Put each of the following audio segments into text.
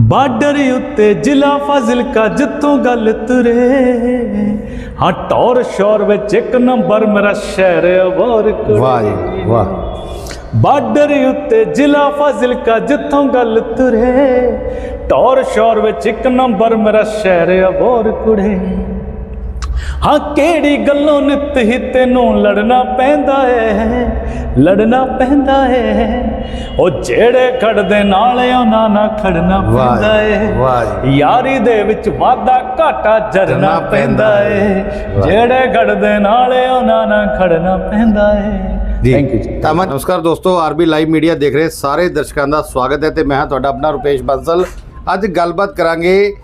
Border ਉੱਤੇ ਜ਼ਿਲ੍ਹਾ ਫਾਜ਼ਿਲਕਾ ਜਿੱਥੋਂ ਗੱਲ ਤੁਰੇ। ਹਾਂ ਟੌਰ ਸ਼ੌਰ ਵਿੱਚ ਇੱਕ ਨੰਬਰ ਮੇਰਾ ਸ਼ਹਿਰ ਅਵਾਰ ਵਾਹ ਜੀ ਵਾਹ। ਬਾਰਡਰ ਉੱਤੇ ਜ਼ਿਲ੍ਹਾ ਫਾਜ਼ਿਲਕਾ ਜਿੱਥੋਂ ਗੱਲ ਤੁਰੇ। ਟੌਰ ਸ਼ੌਰ ਵਿੱਚ ਇੱਕ ਨੰਬਰ ਮੇਰਾ ਸ਼ਹਿਰ ਅਵਾਰ ਕੁੜੇ। ਹਾਂ ਕਿਹੜੀ ਗੱਲੋਂ ਨਿਤ ਹੀ ਤੈਨੂੰ ਲੜਨਾ ਪੈਂਦਾ ਏ ਲੜਨਾ ਪੈਂਦਾ ਏ ਉਹ ਜਿਹੜੇ ਖੜਦੇ ਨਾਲ ਉਹਨਾਂ ਨਾਲ ਖੜਨਾ ਪੈਂਦਾ ਏ। ਯਾਰੀ ਦੇ ਵਿੱਚ ਵਾਦਾ ਘਾਟਾ ਜਰਨਾ ਪੈਂਦਾ ਏ। ਜਿਹੜੇ ਖੜਦੇ ਨਾਲ ਉਹਨਾਂ ਨਾਲ ਖੜਨਾ ਪੈਂਦਾ ਏ। ਥੈਂਕ ਯੂ ਜੀ ਨਮਸਕਾਰ ਦੋਸਤੋ ਆਰਬੀ ਲਾਈਵ ਮੀਡੀਆ ਦੇਖ ਰਹੇ ਸਾਰੇ ਦਰਸ਼ਕਾਂ ਦਾ ਸਵਾਗਤ ਹੈ ਤੇ ਮੈਂ ਹਾਂ ਤੁਹਾਡਾ ਆਪਣਾ ਰੁਪੇਸ਼ ਬੰਸਲ। ਅੱਜ ਗੱਲਬਾਤ ਕਰਾਂਗੇ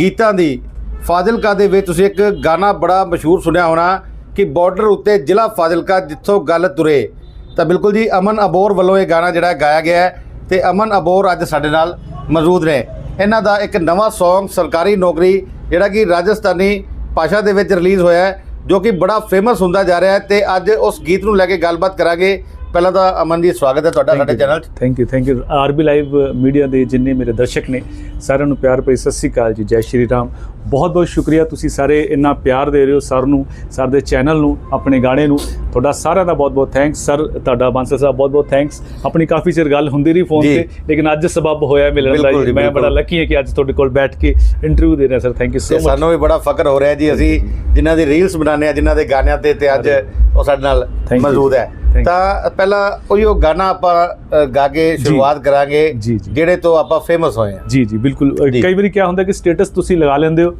ਗੀਤਾਂ ਦੀ। ਫਾਜ਼ਿਲਕਾ ਦੇ ਵਿੱਚ ਤੁਸੀਂ ਇੱਕ ਗਾਣਾ ਬੜਾ ਮਸ਼ਹੂਰ ਸੁਣਿਆ ਹੋਣਾ ਕਿ ਬਾਰਡਰ ਉੱਤੇ ਜ਼ਿਲ੍ਹਾ ਫਾਜ਼ਿਲਕਾ ਜਿੱਥੋਂ ਗੱਲ ਤੁਰੇ। ਤਾਂ ਬਿਲਕੁਲ ਜੀ, ਅਮਨ ਅਬੋਰ ਵੱਲੋਂ ਇਹ ਗਾਣਾ ਜਿਹੜਾ ਗਾਇਆ ਗਿਆ ਹੈ ਤੇ ਅਮਨ ਅਬੋਰ ਅੱਜ ਸਾਡੇ ਨਾਲ ਮੌਜੂਦ ਨੇ। ਇਹਨਾਂ ਦਾ ਇੱਕ ਨਵਾਂ Song, ਸਰਕਾਰੀ ਨੌਕਰੀ, ਜਿਹੜਾ ਕਿ ਰਾਜਸਥਾਨੀ ਭਾਸ਼ਾ ਦੇ ਵਿੱਚ ਰਿਲੀਜ਼ ਹੋਇਆ ਹੈ, ਜੋ ਕਿ ਬੜਾ ਫੇਮਸ ਹੁੰਦਾ ਜਾ ਰਿਹਾ ਹੈ ਤੇ ਅੱਜ ਉਸ ਗੀਤ ਨੂੰ ਲੈ ਕੇ ਗੱਲਬਾਤ ਕਰਾਂਗੇ। ਪਹਿਲਾਂ ਤਾਂ ਅਮਨ ਜੀ ਸਵਾਗਤ ਹੈ ਤੁਹਾਡਾ ਸਾਡੇ ਚੈਨਲ 'ਚ thank you thank you RB live media ਦੇ ਜਿੰਨੇ ਮੇਰੇ ਦਰਸ਼ਕ ਨੇ ਸਾਰਿਆਂ ਨੂੰ ਪਿਆਰ ਭਰੀ ਸਤਿ ਸ੍ਰੀ ਅਕਾਲ ਜੀ ਜੈ ਸ਼੍ਰੀ ਰਾਮ ਬਹੁਤ ਬਹੁਤ ਸ਼ੁਕਰੀਆ ਤੁਸੀਂ ਸਾਰੇ ਇੰਨਾ ਪਿਆਰ ਦੇ ਰਹੇ ਹੋ ਸਰ ਨੂੰ ਸਰ ਦੇ ਚੈਨਲ ਨੂੰ ਆਪਣੇ ਗਾਣੇ ਨੂੰ ਤੁਹਾਡਾ ਸਾਰਿਆਂ ਦਾ ਬਹੁਤ ਬਹੁਤ ਥੈਂਕਸ ਸਰ ਤੁਹਾਡਾ ਬਾਂਸਲ ਸਾਹਿਬ ਬਹੁਤ ਬਹੁਤ ਥੈਂਕਸ ਆਪਣੀ ਕਾਫੀ ਚਿਰ ਗੱਲ ਹੁੰਦੀ ਰਹੀ ਫੋਨ। ਤੇ ਲੇਕਿਨ ਅੱਜ ਸਬਬ ਹੋਇਆ ਮਿਲਣ ਦਾ ਜੀ ਮੈਂ ਬੜਾ। ਲੱਕੀ ਹਾਂ ਕਿ ਅੱਜ ਤੁਹਾਡੇ ਕੋਲ ਬੈਠ ਕੇ ਇੰਟਰਵਿਊ ਦੇ ਰਿਹਾ sir thank you so much ਸਾਨੂੰ ਵੀ ਬੜਾ ਫਖਰ ਹੋ ਰਿਹਾ ਜੀ ਅਸੀਂ ਜਿਨ੍ਹਾਂ ਦੀ ਰੀਲਸ ਬਣਾਉਂਦੇ ਆ ਜਿਨ੍ਹਾਂ ਦੇ ਗਾਣਿਆਂ ਤੇ ਤੇ ਅੱਜ ਉਹ ਸਾਡੇ ਨਾਲ. ਮੌਜੂਦ ਹੈ. ਤਾਂ ਪਹਿਲਾਂ ਉਹੀ ਉਹ ਗਾਣਾ ਆਪਾਂ ਗਾ ਕੇ ਸ਼ੁਰੂਆਤ ਕਰਾਂਗੇ ਜੀ, ਜੀ। ਜਿਹੜੇ ਤੋਂ ਆਪਾਂ ਫੇਮਸ ਹੋਏ ਆ ਜੀ ਜੀ ਬਿਲਕੁਲ ਜੀ। ਕਈ ਵਾਰੀ ਕੀ ਹੁੰਦਾ ਕਿ ਸਟੇਟਸ ਤੁਸੀਂ ਲਗਾ ਲੈਂਦੇ ਹੋ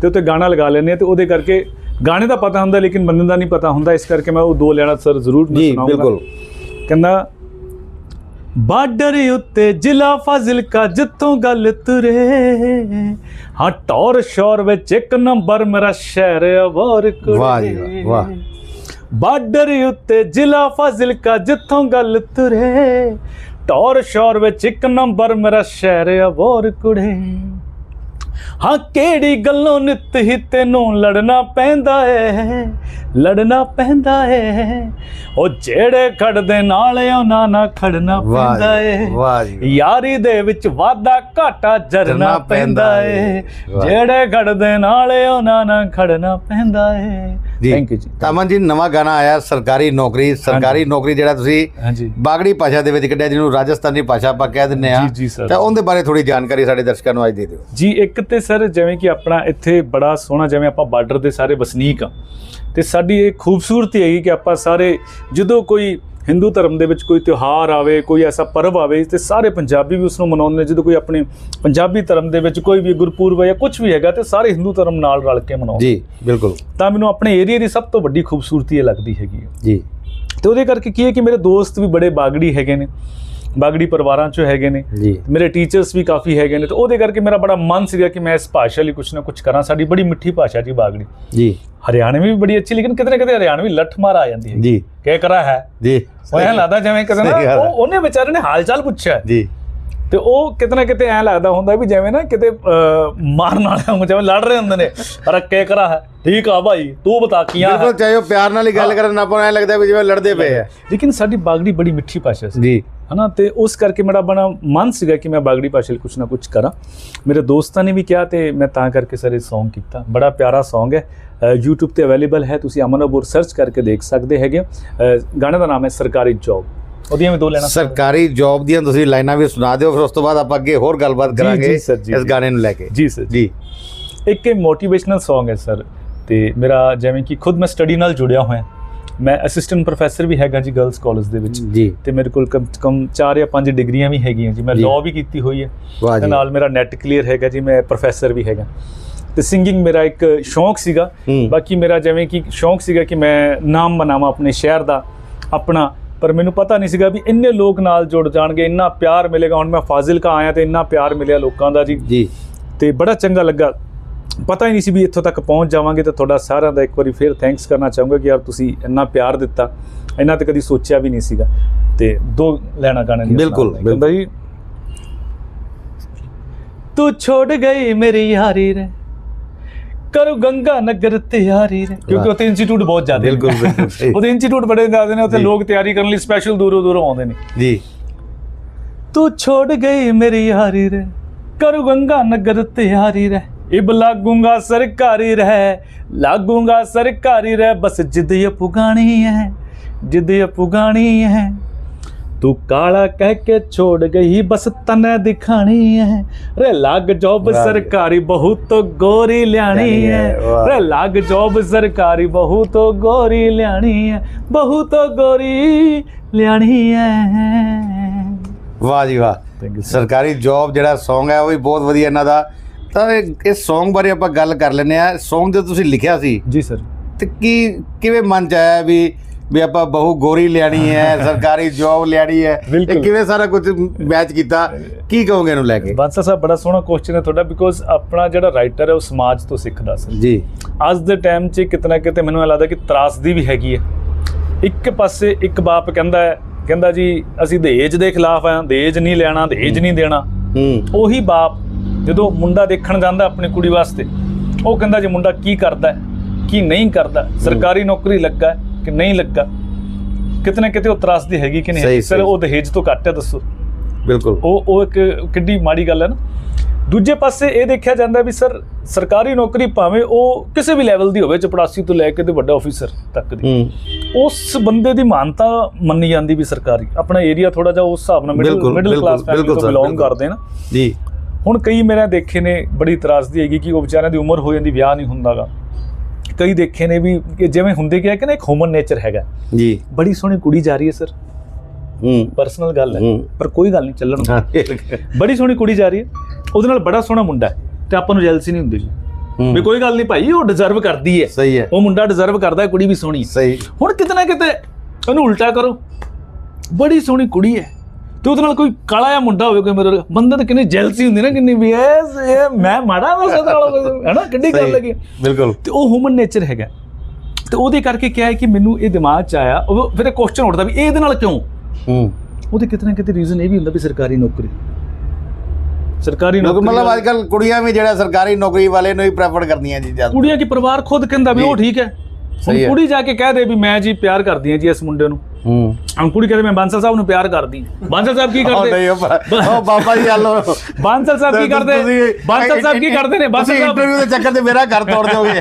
ਤੇ ਉੱਤੇ ਗਾਣਾ ਲਗਾ ਲੈਂਦੇ ਆ ਤੇ ਉਹਦੇ ਕਰਕੇ ਗਾਣੇ ਦਾ ਪਤਾ ਹੁੰਦਾ ਲੇਕਿਨ ਬੰਦੇ ਦਾ ਨਹੀਂ ਪਤਾ ਹੁੰਦਾ ਇਸ ਕਰਕੇ ਮੈਂ ਉਹ ਦੋ ਲੈਣਾ ਸਰ ਜ਼ਰੂਰ ਮੈਂ ਜੀ ਸੁਣਾਊਂਗਾ। ਬਿਲਕੁਲ ਕਹਿੰਦਾ ਬਾਰਡਰ ਉੱਤੇ ਜ਼ਿਲ੍ਹਾ ਫਾਜ਼ਿਲਕਾ ਜਿੱਥੋਂ ਗੱਲ ਤੁਰੇ ਹਾਂ ਟੌਰ ਸ਼ੌਰ ਵਿੱਚ ਇੱਕ ਨੰਬਰ ਮੇਰਾ ਸ਼ਹਿਰ ਅਵਾਰ ਕੁੜੇ ਜੀ ਵਾਹ, ਵਾਹ। ਬਾਰਡਰ ਉੱਤੇ ਜ਼ਿਲ੍ਹਾ ਫਾਜ਼ਿਲਕਾ ਜਿੱਥੋਂ ਗੱਲ ਤੁਰੇ। ਟੌਰ ਸ਼ੋਰ ਵਿੱਚ ਇੱਕ ਨੰਬਰ ਮੇਰਾ ਸ਼ਹਿਰ ਅਵਾਰ ਕੁੜੇ। ਹਾਂ ਕਿਹੜੀ ਗੱਲੋਂ ਨਿਤ ਹੀ ਤੈਨੂੰ ਲੜਨਾ ਪੈਂਦਾ ਏ? ਲੜਨਾ ਪੈਂਦਾ ਏ। ਉਹ ਜਿਹੜੇ ਖੜਦੇ ਨਾਲ ਉਹਨਾਂ ਨਾਲ ਖੜਨਾ ਪੈਂਦਾ ਏ। ਯਾਰੀ ਦੇ ਵਿੱਚ ਵਾਦਾ ਘਾਟਾ ਜਰਨਾ ਪੈਂਦਾ ਏ। ਜਿਹੜੇ ਖੜਦੇ ਨਾਲ ਉਹਨਾਂ ਨਾਲ ਖੜਨਾ ਪੈਂਦਾ ਏ। ਥੈਂਕ ਯੂ ਜੀ। ਤਾਂ ਅਮਨ ਜੀ ਨਵਾਂ ਗਾਣਾ ਆਇਆ ਸਰਕਾਰੀ ਨੌਕਰੀ ਸਰਕਾਰੀ ਨੌਕਰੀ ਜਿਹੜਾ ਤੁਸੀਂ ਬਾਗੜੀ ਭਾਸ਼ਾ ਦੇ ਵਿੱਚ ਕੱਢਿਆ ਜਿਹਨੂੰ ਰਾਜਸਥਾਨੀ ਭਾਸ਼ਾ ਆਪਾਂ ਕਹਿ ਦਿੰਦੇ ਆ। ਤਾਂ ਉਹਦੇ ਬਾਰੇ ਥੋੜੀ ਜਾਣਕਾਰੀ ਸਾਡੇ ਦਰਸ਼ਕਾਂ ਨੂੰ ਅੱਜ ਦੇ ਦਿਓ। ਜੀ ਇੱਕ ਤੇ ਸਰ ਜਿਵੇਂ ਕਿ ਆਪਣਾ ਇੱਥੇ ਬੜਾ ਸੋਹਣਾ ਜਿਵੇਂ ਆਪਾਂ ਬਾਰਡਰ ਦੇ ਸਾਰੇ ਵਸਨੀਕ ਆ ਤੇ ਸਾਡੀ ਇਹ ਖੂਬਸੂਰਤੀ ਹੈਗੀ ਕਿ ਆਪਾਂ ਸਾਰੇ ਜਦੋਂ ਕੋਈ ਹਿੰਦੂ ਧਰਮ ਦੇ ਵਿੱਚ ਕੋਈ ਤਿਉਹਾਰ ਆਵੇ ਕੋਈ ਐਸਾ ਪਰਵ ਆਵੇ ਤੇ ਸਾਰੇ ਪੰਜਾਬੀ ਵੀ ਉਸ ਨੂੰ ਮਨਾਉਂਦੇ ਨੇ ਜਦੋਂ ਕੋਈ ਆਪਣੇ ਪੰਜਾਬੀ ਧਰਮ ਦੇ ਵਿੱਚ ਕੋਈ ਵੀ ਗੁਰਪੁਰਬ ਜਾਂ ਕੁਝ ਵੀ ਹੈਗਾ ਤੇ ਸਾਰੇ ਹਿੰਦੂ ਧਰਮ ਨਾਲ ਰਲ ਕੇ ਮਨਾਉਂਦੇ ਜੀ ਬਿਲਕੁਲ। ਤਾਂ ਮੈਨੂੰ ਆਪਣੇ ਏਰੀਆ ਦੀ ਸਭ ਤੋਂ ਵੱਡੀ ਖੂਬਸੂਰਤੀ ਇਹ ਲੱਗਦੀ ਹੈਗੀ ਜੀ। ਤੇ ਉਹਦੇ ਕਰਕੇ ਕੀ ਹੈ ਕਿ ਮੇਰੇ ਦੋਸਤ ਵੀ ਬੜੇ ਬਾਗੜੀ ਹੈਗੇ ਨੇ ਬਾਗੜੀ ਪਰਿਵਾਰਾਂ ਚੋਂ ਹੈਗੇ ਨੇ। ਮੇਰੇ ਟੀਚਰਸ ਵੀ ਕਾਫੀ ਹੈਗੇ ਨੇ। ਤੇ ਉਹਦੇ ਕਰਕੇ ਮੇਰਾ ਬੜਾ ਮਨ ਸੀਗਾ ਕਿ ਮੈਂ ਇਸ ਭਾਸ਼ਾ ਲਈ ਕੁਝ ਨਾ ਕੁਝ ਕਰਾਂ। ਸਾਡੀ ਬੜੀ ਮਿੱਠੀ ਭਾਸ਼ਾ ਜੀ ਬਾਗੜੀ। ਜੀ। ਹਰਿਆਣਵੀ ਵੀ ਬੜੀ ਅੱਛੀ ਲੇਕਿਨ ਕਿਤੇ ਨਾ ਕਿਤੇ ਹਰਿਆਣਵੀ ਲੱਠ ਮਾਰ ਆ ਜਾਂਦੀ ਹੈ। ਜੀ। ਕੀ ਕਰਾ ਹੈ। ਜੀ। ਉਹ ਐਂ ਲੱਗਦਾ ਜਿਵੇਂ ਕਿਤੇ ਨਾ ਉਹਨੇ ਵਿਚਾਰੇ ਨੇ ਹਾਲ ਚਾਲ ਪੁੱਛਿਆ ਜੀ। ਤੇ ਉਹ ਕਿਤੇ ਨਾ ਕਿਤੇ ਐਂ ਲੱਗਦਾ ਹੁੰਦਾ ਵੀ ਜਿਵੇਂ ਨਾ ਕਿਤੇ ਮਾਰਨ ਵਾਲੇ ਵਾਂਗੂ ਜਿਵੇਂ ਲੜ ਰਹੇ ਹੁੰਦੇ ਨੇ। ਪਰ ਕੀ ਕਰਾ ਹੈ। ਠੀਕ ਆ ਭਾਈ ਤੂੰ ਬਤਾ ਕੀਆਂ ਹੈ ਬਿਲਕੁਲ ਚਾਹੇ ਉਹ ਪਿਆਰ ਨਾਲ ਹੀ ਗੱਲ ਕਰਨ ਨਾ ਪਾਉਣਾ ਲੱਗਦਾ ਵੀ ਜਿਵੇਂ ਲੜਦੇ ਪਏ ਆ। ਲੇਕਿਨ ਸਾਡੀ ਬਾਗੜੀ ਬੜੀ ਮਿੱਠੀ ਭਾਸ਼ਾ ਸੀ। ਜੀ। ਹਨਾ? ਤੇ ਉਸ ਕਰਕੇ ਮੇਰਾ ਬੜਾ ਮਨ ਸੀਗਾ ਕਿ ਮੈਂ ਬਾਗੜੀ ਭਾਸ਼ਾ ਲਈ ਕੁਝ ਨਾ ਕੁਝ ਕਰਾਂ। ਮੇਰੇ ਦੋਸਤਾਂ ਨੇ ਵੀ ਕਿਹਾ ਤੇ ਮੈਂ ਤਾਂ ਕਰਕੇ ਸਰ ਇਹ Song ਕੀਤਾ। ਬੜਾ ਪਿਆਰਾ Song ਹੈ। YouTube ਤੇ ਅਵੇਲੇਬਲ ਹੈ। ਤੁਸੀਂ ਅਮਨ ਅਬੂਰ ਸਰਚ ਕਰਕੇ ਦੇਖ ਸਕਦੇ ਹੈਗੇ ਗਾਣੇ ਦਾ ਨਾਮ ਹੈ ਸਰਕਾਰੀ ਜੌਬ ਉਹਦੀਆਂ ਵੀ ਦੋ ਲੈਣਾ ਸਰਕਾਰੀ ਜੌਬ ਦੀਆਂ ਤੁਸੀਂ ਲਾਈਨਾਂ ਵੀ ਸੁਣਾ ਦਿਓ ਫਿਰ ਉਸ ਤੋਂ ਬਾਅਦ ਆਪਾਂ ਅੱਗੇ ਹੋਰ ਗੱਲਬਾਤ ਕਰਾਂਗੇ ਇਸ। ਗਾਣੇ ਨੂੰ ਲੈ ਕੇ। ਜੀ ਸਰ ਜੀ। ਇੱਕ ਇਹ ਮੋਟੀਵੇਸ਼ਨਲ Song ਹੈ ਸਰ। ਤੇ ਮੇਰਾ ਜਿਵੇਂ ਕਿ ਖੁਦ ਮੈਂ ਸਟੱਡੀ ਨਾਲ ਜੁੜਿਆ ਹੋਇਆ। ਮੈਂ ਅਸਿਸਟੈਂਟ ਪ੍ਰੋਫੈਸਰ ਵੀ ਹੈਗਾ ਜੀ ਗਰਲਸ ਕਾਲਜ ਦੇ ਵਿੱਚ। ਜੀ। ਤੇ ਮੇਰੇ ਕੋਲ ਕਮ ਕਮ 4 ਜਾਂ 5 ਡਿਗਰੀਆਂ ਵੀ ਹੈਗੀਆਂ ਜੀ। ਮੈਂ। ਲਾਅ ਵੀ ਕੀਤੀ ਹੋਈ ਹੈ। ਤੇ ਨਾਲ ਮੇਰਾ ਨੈਟ ਕਲੀਅਰ ਹੈਗਾ ਜੀ ਮੈਂ ਪ੍ਰੋਫੈਸਰ ਵੀ ਹੈਗਾ। ਤੇ ਸਿੰਗਿੰਗ ਮੇਰਾ ਇੱਕ ਸ਼ੌਂਕ ਸੀਗਾ। ਬਾਕੀ ਮੇਰਾ ਜਿਵੇਂ ਕਿ ਸ਼ੌਂਕ ਸੀਗਾ ਕਿ ਮੈਂ ਨਾਮ ਬਣਾਵਾਂ ਆਪਣੇ ਸ਼ਹਿਰ ਦਾ ਆਪਣਾ। ਪਰ ਮੈਨੂੰ ਪਤਾ ਨਹੀਂ ਸੀਗਾ ਵੀ ਇੰਨੇ ਲੋਕ ਨਾਲ ਜੁੜ ਜਾਣਗੇ ਇੰਨਾ ਪਿਆਰ ਮਿਲੇਗਾ। ਹੁਣ ਮੈਂ ਫਾਜ਼ਿਲਕਾ ਆਇਆ ਤੇ ਇੰਨਾ ਪਿਆਰ ਮਿਲਿਆ ਲੋਕਾਂ ਦਾ ਜੀ। ਜੀ। ਤੇ ਬੜਾ ਚੰਗਾ ਲੱਗਾ। ਪਤਾ ਹੀ ਨਹੀਂ ਸੀ ਵੀ ਇੱਥੋਂ ਤੱਕ ਪਹੁੰਚ ਜਾਵਾਂਗੇ ਤਾਂ ਤੁਹਾਡਾ ਸਾਰਿਆਂ ਦਾ ਇੱਕ ਵਾਰੀ ਫੇਰ ਥੈਂਕਸ ਕਰਨਾ ਚਾਹੂੰਗਾ ਕਿ ਯਾਰ ਤੁਸੀਂ ਇੰਨਾ ਪਿਆਰ ਦਿੱਤਾ। ਇੰਨਾ ਤੇ ਕਦੀ ਸੋਚਿਆ ਵੀ ਨਹੀਂ ਸੀਗਾ। ਤੇ ਦੋ ਲੈਣਾ ਗਾਣੇ ਦੀ ਬਿਲਕੁਲ ਬਈ ਤੂੰ ਛੋੜ ਗਈ ਮੇਰੀ ਯਾਰੀ ਰੇ ਕਰੋ ਗੰਗਾ ਨਗਰ ਤਿਆਰੀ ਰੇ। ਕਿਉਂਕਿ ਉੱਥੇ ਇੰਸਟੀਚਿਊਟ ਬਹੁਤ ਜ਼ਿਆਦਾ ਬਿਲਕੁਲ ਉਹਦੇ ਇੰਸਟੀਚਿਊਟ ਬੜੇ ਜ਼ਿਆਦਾ ਨੇ ਉੱਥੇ ਲੋਕ ਤਿਆਰੀ ਕਰਨ ਲਈ ਸਪੈਸ਼ਲ ਦੂਰੋਂ ਦੂਰੋਂ ਆਉਂਦੇ ਨੇ। ਜੀ। ਤੂੰ ਛੋੜ ਗਈ ਮੇਰੀ ਯਾਰੀ ਰੇ ਕਰੂ ਗੰਗਾ ਨਗਰ ਤਿਆਰੀ ਰੇ। इब लागूंगा सरकारी रह लागूंगा सरकारी रह बस जिद ये पुगानी है जिद ये पुगानी है तू काला कह के छोड़ गई बस तने दिखानी है रे लाग जॉब वाह। सरकारी बहू तो गोरी ल्याणी ल्याणी है, है वाह। रे लाग जॉब सरकारी बहू तो गोरी ल्याणी है बहू तो गोरी ल्याणी है ਵਾਹ ਜੀ ਵਾਹ Thank you, sir. ਸਰਕਾਰੀ ਜੌਬ ਜਿਹੜਾ Song ਹੈ ਉਹ ਵੀ ਬਹੁਤ ਵਧੀਆ ਇਹਨਾਂ ਦਾ ਤਾਂ ਇਹ ਇਸ Song ਬਾਰੇ ਆਪਾਂ ਗੱਲ ਕਰ ਲੈਨੇ ਆ Song ਜਦੋਂ ਤੁਸੀਂ ਲਿਖਿਆ ਸੀ ਜੀ ਸਰ ਤੇ ਕੀ ਕਿਵੇਂ ਮਨ ਚ ਆਇਆ ਵੀ ਵੀ ਆਪਾਂ ਬਹੁ ਗੋਰੀ ਲੈਣੀ ਹੈ ਸਰਕਾਰੀ ਜੌਬ ਲੈਣੀ ਹੈ? ਇਹ ਕਿਵੇਂ ਸਾਰਾ ਕੁਝ ਮੈਚ ਕੀਤਾ? ਕੀ ਕਹੋਗੇ ਇਹਨੂੰ ਲੈ ਕੇ? ਬਾਦਸ਼ਾਹ ਸਾਹਿਬ ਬੜਾ ਸੋਹਣਾ ਕੁਐਸਚਨ ਹੈ ਤੁਹਾਡਾ ਬਿਕੋਜ਼ ਆਪਣਾ ਜਿਹੜਾ ਰਾਈਟਰ ਹੈ ਉਹ ਸਮਾਜ ਤੋਂ ਸਿੱਖਦਾ ਸਰ ਜੀ। ਅੱਜ ਦੇ ਟਾਈਮ 'ਚ ਕਿਤਨਾ ਕਿਤੇ ਮੈਨੂੰ ਇਹ ਲੱਗਦਾ ਕਿ ਤਰਾਸਦੀ ਵੀ ਹੈਗੀ ਹੈ। ਇੱਕ ਪਾਸੇ ਇੱਕ ਬਾਪ ਕਹਿੰਦਾ ਹੈ ਕਹਿੰਦਾ ਜੀ ਅਸੀਂ ਦਹੇਜ ਦੇ ਖਿਲਾਫ ਆ ਦਹੇਜ ਨਹੀਂ ਲੈਣਾ ਦਹੇਜ ਨਹੀਂ ਦੇਣਾ। ਉਹੀ ਬਾਪ ਜਦੋਂ ਮੁੰਡਾ ਦੇਖਣ ਜਾਂਦਾ ਆਪਣੀ ਕੁੜੀ ਵਾਸਤੇ ਉਹ ਕਹਿੰਦਾ ਜੀ ਮੁੰਡਾ ਕੀ ਕਰਦਾ ਹੈ ਕੀ ਨਹੀਂ ਕਰਦਾ ਸਰਕਾਰੀ ਨੌਕਰੀ ਲੱਗਾ ਕਿ ਨਹੀਂ ਲੱਗਾ? ਕਿਤਨੇ ਕਿਤੇ ਉਹ ਤਰਾਸਦੀ ਹੈਗੀ ਕਿ ਨਹੀਂ ਸਰ। ਉਹ ਦਹੇਜ ਤੋਂ ਘੱਟ ਹੈ ਦੱਸੋ। ਬਿਲਕੁਲ। ਉਹ ਉਹ ਇੱਕ ਕਿੱਡੀ ਮਾੜੀ ਗੱਲ ਹੈ ਨਾ। ਦੂਜੇ ਪਾਸੇ ਇਹ ਦੇਖਿਆ ਜਾਂਦਾ ਵੀ ਸਰ ਸਰਕਾਰੀ ਨੌਕਰੀ ਭਾਵੇਂ ਉਹ ਕਿਸੇ ਵੀ ਲੈਵਲ ਦੀ ਹੋਵੇ ਚਪੜਾਸੀ ਤੋਂ ਲੈ ਕੇ ਤੇ ਵੱਡਾ ਆਫੀਸਰ ਤੱਕ ਦੀ। ਉਸ ਬੰਦੇ ਦੀ ਮਾਨਤਾ ਮੰਨੀ ਜਾਂਦੀ ਵੀ ਸਰਕਾਰੀ। ਆਪਣਾ ਏਰੀਆ ਥੋੜਾ ਜਿਹਾ ਉਸ ਹਿਸਾਬ ਨਾਲ ਮਿਡਲ ਮਿਡਲ ਕਲਾਸ ਫੈਮਿਲੀ ਤੋਂ ਬਿਲੋਂਗ। ਕਰਦੇ ਨਾ। ਜੀ। ਹੁਣ ਕਈ ਮੇਰਾ ਦੇਖੇ ਨੇ ਬੜੀ ਤਰਾਸਦੀ ਹੈਗੀ ਕਿ ਉਹ ਵਿਚਾਰਿਆਂ ਦੀ ਉਮਰ ਹੋ ਜਾਂਦੀ ਵਿਆਹ ਨਹੀਂ ਹੁੰਦਾਗਾ। ਕਈ ਦੇਖੇ ਨੇ ਵੀ ਕਿ ਜਿਵੇਂ ਹੁੰਦੇ ਕਿ ਕਿ ਨਾ ਇੱਕ ਹਿਊਮਨ ਨੇਚਰ ਹੈਗਾ। ਜੀ। ਬੜੀ ਸੋਹਣੀ ਕੁੜੀ ਜਾ ਰਹੀ ਹੈ ਸਰ। ਹੂੰ। ਪਰਸਨਲ ਗੱਲ ਹੈ। ਹੂੰ। ਪਰ ਕੋਈ ਗੱਲ ਨਹੀਂ ਚੱਲਣ। ਹਾਂ, ਬੜੀ ਸੋਹਣੀ ਕੁੜੀ ਜਾ ਰਹੀ ਹੈ। ਉਹਦੇ ਨਾਲ ਬੜਾ ਸੋਹਣਾ ਮੁੰਡਾ ਹੈ। ਤੇ ਆਪਾਂ ਨੂੰ ਜੈਲਸੀ ਨਹੀਂ ਹੁੰਦੀ ਜੀ। ਹੂੰ। ਵੀ ਕੋਈ ਗੱਲ ਨਹੀਂ ਭਾਈ ਉਹ ਡਿਜ਼ਰਵ ਕਰਦੀ ਹੈ। ਸਹੀ ਹੈ। ਉਹ ਮੁੰਡਾ ਡਿਜ਼ਰਵ ਕਰਦਾ ਹੈ ਕੁੜੀ ਵੀ ਸੋਹਣੀ ਹੈ। ਸਹੀ। ਹੁਣ ਕਿਤੇ ਨਾ ਕਿਤੇ ਉਹਨੂੰ ਉਲਟਾ ਕਰੋ। ਬੜੀ ਸੋਹਣੀ ਕੁੜੀ ਹੈ। ਤੇ ਉਹਦੇ ਨਾਲ ਕੋਈ ਕਾਲਾ ਜਿਹਾ ਮੁੰਡਾ ਹੋਵੇ ਕੋਈ ਮੇਰੇ ਬੰਦੇ ਤਾਂ ਕਿੰਨੀ ਜੈਲਸੀ ਹੁੰਦੀ ਨਾ ਕਿੰਨੀ ਵੀ ਇਹ ਮੈਂ ਮਾੜਾ ਉਹਦੇ ਨਾਲ ਹੈਨਾ? ਕਿੱਡੀ ਗੱਲ ਲੱਗੀ ਬਿਲਕੁਲ। ਤੇ ਉਹ ਹਿਊਮਨ ਨੇਚਰ ਹੈਗਾ। ਤੇ ਉਹਦੇ ਕਰਕੇ ਕਿਹਾ ਹੈ ਕਿ ਮੈਨੂੰ ਇਹ ਦਿਮਾਗ 'ਚ ਆਇਆ ਉਹ ਫਿਰ ਕੁਐਸਚਨ ਉੱਠਦਾ ਵੀ ਇਹ ਇਹਦੇ ਨਾਲ ਕਿਉਂ? ਹੂੰ। ਉਹਦੇ ਕਿਤੇ ਨਾ ਕਿਤੇ ਰੀਜ਼ਨ ਇਹ ਵੀ ਹੁੰਦਾ ਵੀ ਸਰਕਾਰੀ ਨੌਕਰੀ। ਸਰਕਾਰੀ ਨੌਕਰੀ ਮਤਲਬ ਅੱਜ ਕੱਲ ਕੁੜੀਆਂ ਵੀ ਜਿਹੜਾ ਸਰਕਾਰੀ ਨੌਕਰੀ ਵਾਲੇ ਨੂੰ ਹੀ ਪ੍ਰੈਫਰ ਕਰਦੀਆਂ ਜੀ ਜ਼ਿਆਦਾ ਕੁੜੀਆਂ ਕੀ ਪਰਿਵਾਰ ਖੁਦ ਕਹਿੰਦਾ ਵੀ ਉਹ। ਠੀਕ ਹੈ। ਹੁਣ। ਕੁੜੀ ਜਾ ਕੇ ਕਹਿ ਦੇ ਵੀ ਮੈਂ ਜੀ ਪਿਆਰ ਕਰਦੀ ਹਾਂ ਜੀ ਇਸ ਮੁੰਡੇ ਨੂੰ। ਹੂੰ। ਹੁਣ ਕੁੜੀ ਕਹਿੰਦੇ ਮੈਂ ਬਾਂਸਲ ਸਾਹਿਬ ਨੂੰ ਪਿਆਰ ਕਰਦੀ। ਬਾਂਸਲ ਸਾਹਿਬ ਕੀ ਕਰਦੇ? ਨਹੀਂ ਉਹ ਬਾਬਾ ਜੀ ਹਲੋ ਬਾਂਸਲ ਸਾਹਿਬ ਕੀ ਕਰਦੇ? ਬਾਂਸਲ ਸਾਹਿਬ ਕੀ ਕਰਦੇ ਨੇ? ਬਾਂਸਲ ਸਾਹਿਬ ਇੰਟਰਵਿਊ ਦੇ ਚੱਕਰ ਤੇ ਮੇਰਾ ਘਰ ਤੋੜ ਦੋਗੇ